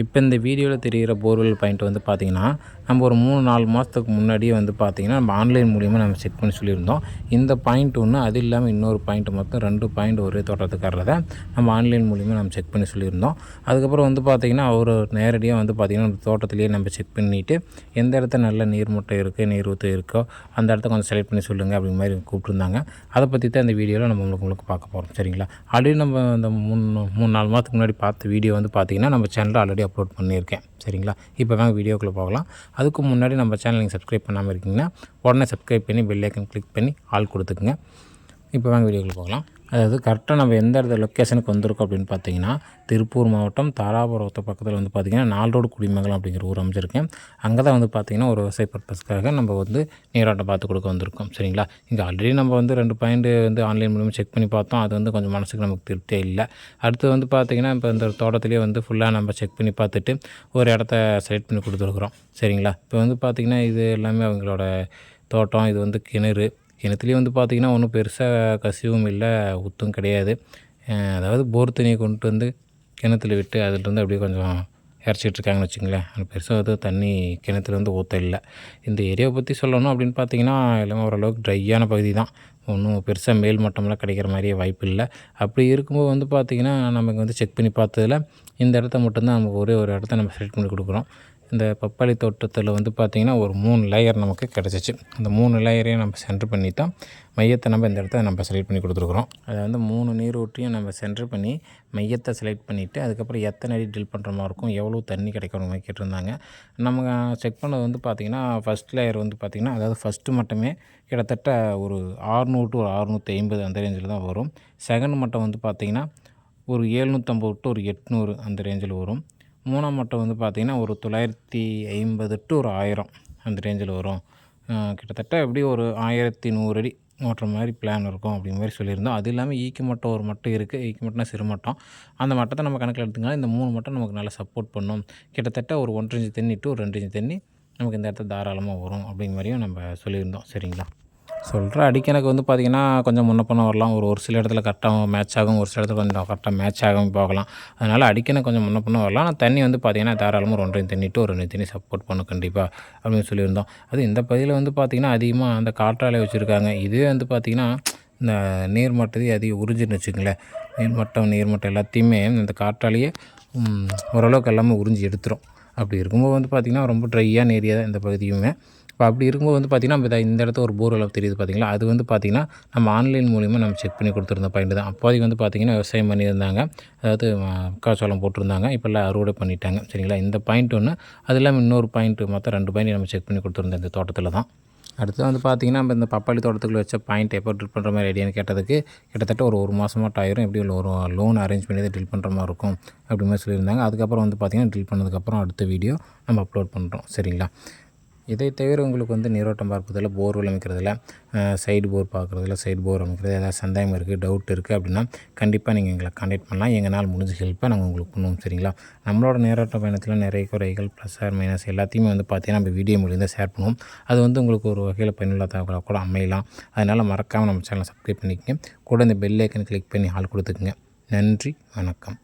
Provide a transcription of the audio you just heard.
இப்போ இந்த வீடியோவில் தெரிகிற போர்வெல் பாயிண்ட் வந்து பார்த்திங்கன்னா நம்ம ஒரு மூணு நாலு மாதத்துக்கு முன்னாடியே வந்து பார்த்திங்கன்னா நம்ம ஆன்லைன் மூலியமாக நம்ம செக் பண்ணி சொல்லியிருந்தோம். இந்த பாயிண்ட் ஒன்று அது இல்லாமல் இன்னொரு பாயிண்ட் மொத்தம் ரெண்டு பாயிண்ட் ஒரே தோட்டத்துக்காரதை நம்ம ஆன்லைன் மூலியமாக நம்ம செக் பண்ணி சொல்லியிருந்தோம். அதுக்கப்புறம் வந்து பார்த்திங்கன்னா அவர் நேரடியாக வந்து பார்த்திங்கன்னா நம்ம தோட்டத்திலேயே நம்ம செக் பண்ணிவிட்டு எந்த இடத்துல நல்ல நீர் முட்டை இருக்குது நீர் ஊற்று இருக்கோ அந்த இடத்த கொஞ்சம் செலக்ட் பண்ணி சொல்லுங்கள் அப்படிங்கிற மாதிரி கூப்பிட்டுருந்தாங்க. அதை பற்றி தான் இந்த வீடியோவில் நம்ம உங்களுக்கு உங்களுக்கு பார்க்க போகிறோம் சரிங்களா? ஆல்ரெடி நம்ம அந்த மூணு மூணு நாலு மாதத்துக்கு முன்னாடி பார்த்த வீடியோ வந்து பார்த்திங்கன்னா நம்ம சேனலில் ஆல்ரெடி அப்லோட் பண்ணியிருக்கேன். சரிங்களா? இப்போ வாங்க வீடியோக்குள்ளே போகலாம். அதுக்கு முன்னாடி நம்ம சேனல் நீங்கள் சப்ஸ்கிரைப் பண்ணாமல் இருக்கீங்கன்னா உடனே சப்ஸ்கிரைப் பண்ணி பெல் ஐக்கன் கிளிக் பண்ணி ஆள் கொடுத்துக்குங்க. இப்போ வாங்க வீடியோக்குள்ளே போகலாம். அதாவது கரெக்டாக நம்ம எந்த இடத்துல லொக்கேஷனுக்கு வந்திருக்கோம் அப்படின்னு பார்த்தீங்கன்னா திருப்பூர் மாவட்டம் தாராபுரத்து பக்கத்தில் வந்து பார்த்திங்கன்னா நால் ரோடு குடிமங்கலம் அப்படிங்கிற ஊர் அமைச்சிருக்கேன் அங்கே தான் வந்து பார்த்திங்கன்னா ஒரு விவசாய பர்பஸ்க்காக நம்ம வந்து நீராட்டம் பார்த்து கொடுக்க வந்திருக்கோம். சரிங்களா? இங்கே ஆல்ரெடி நம்ம வந்து ரெண்டு பாயிண்ட் வந்து ஆன்லைன் மூலியமாக செக் பண்ணி பார்த்தோம். அது வந்து கொஞ்சம் மனசுக்கு நமக்கு திருப்தியே இல்லை. அடுத்து வந்து பார்த்திங்கன்னா இப்போ இந்த தோட்டத்திலே வந்து ஃபுல்லாக நம்ம செக் பண்ணி பார்த்துட்டு ஒரு இடத்த செலக்ட் பண்ணி கொடுத்துருக்குறோம். சரிங்களா? இப்போ வந்து பார்த்திங்கன்னா இது எல்லாமே அவங்களோட தோட்டம் இது வந்து கிணறு. கிணத்துலேயும் வந்து பார்த்திங்கன்னா ஒன்றும் பெருசாக கசிவும் இல்லை உத்தும் கிடையாது. அதாவது போர் தண்ணியை கொண்டு வந்து கிணத்துல விட்டு அதிலிருந்து அப்படியே கொஞ்சம் இறச்சிட்ருக்காங்கன்னு வச்சுங்களேன் பெருசாக வந்து தண்ணி கிணத்துல வந்து ஊற்ற இல்லை. இந்த ஏரியாவை பற்றி சொல்லணும் அப்படின்னு பார்த்தீங்கன்னா எல்லாமே ஓரளவுக்கு ட்ரையான பகுதி தான் ஒன்றும் பெருசாக மேல் மட்டம்லாம் கிடைக்கிற மாதிரியே வாய்ப்பு இல்லை. அப்படி இருக்கும்போது வந்து பார்த்திங்கன்னா நமக்கு வந்து செக் பண்ணி பார்த்ததில் இந்த இடத்த மட்டும்தான் நமக்கு ஒரே ஒரு இடத்த நம்ம செலக்ட் பண்ணி கொடுக்குறோம். இந்த பப்பாளி தோட்டத்தில் வந்து பார்த்திங்கன்னா ஒரு மூணு லேயர் நமக்கு கிடச்சிச்சு. அந்த மூணு லேயரையும் நம்ம சென்டர் பண்ணி தான் மையத்தை நம்ம இந்த இடத்த நம்ம செலக்ட் பண்ணி கொடுத்துருக்குறோம். அதை வந்து மூணு நீர் ஊற்றியும் நம்ம சென்டர் பண்ணி மையத்தை செலக்ட் பண்ணிவிட்டு அதுக்கப்புறம் எத்தனை அடி ட்ரில் பண்ணுற மாதிரி இருக்கும் எவ்வளோ தண்ணி கிடைக்கிற மாதிரி கேட்டிருந்தாங்க. நம்ம செக் பண்ணது வந்து பார்த்திங்கன்னா ஃபஸ்ட் லேயர் வந்து பார்த்திங்கன்னா அதாவது ஃபஸ்ட்டு மட்டுமே கிட்டத்தட்ட ஒரு ஆறுநூறு டு ஒரு அறுநூற்றி ஐம்பது அந்த ரேஞ்சில் தான் வரும். செகண்ட் மட்டம் வந்து பார்த்திங்கன்னா ஒரு ஏழ்நூற்றம்பது டு ஒரு எட்நூறு அந்த ரேஞ்சில் வரும். மூணாம் மட்டம் வந்து பார்த்திங்கன்னா ஒரு தொள்ளாயிரத்தி ஐம்பது டு ஒரு ஆயிரம் அந்த ரேஞ்சில் வரும். கிட்டத்தட்ட எப்படி ஒரு ஆயிரத்தி நூறு அடி ஓட்டுற மாதிரி பிளான் இருக்கும் அப்படிங்கிற மாதிரி சொல்லியிருந்தோம். அது இல்லாமல் ஈக்கி e மட்டம் ஒரு மட்டம் இருக்குது ஈக்கி e மட்டம்னா சிறு மட்டம். அந்த மட்டத்தை நம்ம கணக்கில் எடுத்துக்கலாம் இந்த மூணு மட்டம் நமக்கு நல்லா சப்போர்ட் பண்ணும். கிட்டத்தட்ட ஒரு ஒன்றரை இன்ச்சு தண்ணி டு ரெண்டு இன்ச்சு தண்ணி நமக்கு இந்த இடத்துல தாராளமாக வரும் அப்படிங்கிற மாதிரியும் நம்ம சொல்லியிருந்தோம். சரிங்களா? சொல்கிற அடிக்கணக்கு வந்து பார்த்திங்கன்னா கொஞ்சம் முன்ன பண்ண வரலாம். ஒரு ஒரு சில இடத்துல கரெக்டாக மேட்ச் ஆகும். ஒரு சில இடத்துல கொஞ்சம் கரெக்டாக மேட்ச் ஆகும் போகலாம் அதனால் அடிக்கணக்கு கொஞ்சம் முன்ன பண்ண வரலாம். ஆனால் தண்ணி வந்து பார்த்திங்கன்னா தாராளமாக ஒரு ஒன்றையும் தண்ணிட்டு ஒரு ரெண்டு தண்ணி சப்போர்ட் பண்ணும் கண்டிப்பாக அப்படின்னு சொல்லியிருந்தோம். அது இந்த பகுதியில் வந்து பார்த்திங்கன்னா அதிகமாக அந்த காற்றாலை வச்சுருக்காங்க. இதே வந்து பார்த்திங்கன்னா இந்த நீர்மட்டத்தையும் அதிகம் உறிஞ்சின்னு வச்சுங்களேன் நீர்மட்டம் நீர்மட்டம் எல்லாத்தையுமே இந்த காற்றாலேயே ஓரளவுக்கு எல்லாமே உறிஞ்சி எடுத்துரும். அப்படி இருக்கும்போது வந்து பார்த்திங்கன்னா ரொம்ப ட்ரையான ஏரியா தான் இந்த பகுதியுமே. இப்போ அப்படி இருக்கும்போது வந்து பார்த்திங்கன்னா இப்போ இந்த இடத்த ஒரு போர் அளவு தெரியுது பார்த்திங்களா? அது வந்து பார்த்திங்கன்னா நம்ம ஆன்லைன் மூலிமா நம்ம செக் பண்ணி கொடுத்துருந்த பாயிண்ட் தான். அப்போதைக்கு வந்து பார்த்திங்கன்னா விவசாயம் பண்ணியிருந்தாங்க. அதாவது மக்காச்சோளம் போட்டிருந்தாங்க. இப்போல்லாம் அறுவடை பண்ணிட்டாங்க. சரிங்களா? இந்த பாயிண்ட் ஒன்று அது இல்லாமல் இன்னொரு பாயிண்ட் மொத்தம் ரெண்டு பாயிண்ட் நம்ம செக் பண்ணி கொடுத்துருந்தோம் இந்த தோட்டத்தில் தான். அடுத்து வந்து பார்த்திங்கன்னா நம்ம இந்த பப்பாளி தோட்டத்துக்குள்ள வச்ச பாயிண்ட் எப்போ ட்ரில் பண்ணுற மாதிரி ஐடியான்னு கேட்டதுக்கு கிட்டத்தட்ட ஒரு ஒரு மாதமாக ஆயிரும் எப்படி ஒரு லோன் அரேஞ்ச் பண்ணி தான் ட்ரில் பண்ணுற மாதிரி இருக்கும். அப்படி மாதிரி சொல்லியிருந்தாங்க. அதுக்கப்புறம் வந்து பார்த்திங்கன்னா ட்ரில் பண்ணதுக்கப்புறம் அடுத்த வீடியோ நம்ம அப்லோட் பண்ணுறோம் சரிங்களா? இதை தவிர உங்களுக்கு வந்து நீரோட்டம் பார்ப்பதில் போர்வெல் அமைக்கிறதுல சைடு போர் பார்க்குறதுல சைடு போர் அமைக்கிறது ஏதாவது சந்தேகம் இருக்குது டவுட் இருக்குது அப்படின்னா கண்டிப்பாக நீங்கள் எங்களை காண்டாக்ட் பண்ணலாம். எங்களால் முடிஞ்ச ஹெல்ப்பை நாங்கள் உங்களுக்கு பண்ணுவோம் சரிங்களா? நம்மளோட நீரோட்ட பயணத்தில் நிறைய குறைகள் ப்ளஸ் ஆர் மைனஸ் எல்லாத்தையுமே வந்து பார்த்தீங்கன்னா நம்ம வீடியோ மூலியம் தான் ஷேர் பண்ணுவோம். அது வந்து உங்களுக்கு ஒரு வகையில் பயனுள்ள தகவலாக கூட அமையலாம். அதனால் மறக்காமல் நம்ம சேனலை சப்ஸ்கிரைப் பண்ணிக்கங்க. கூட இந்த பெல் ஐக்கன் கிளிக் பண்ணி ஆள் கொடுத்துக்குங்க. நன்றி வணக்கம்.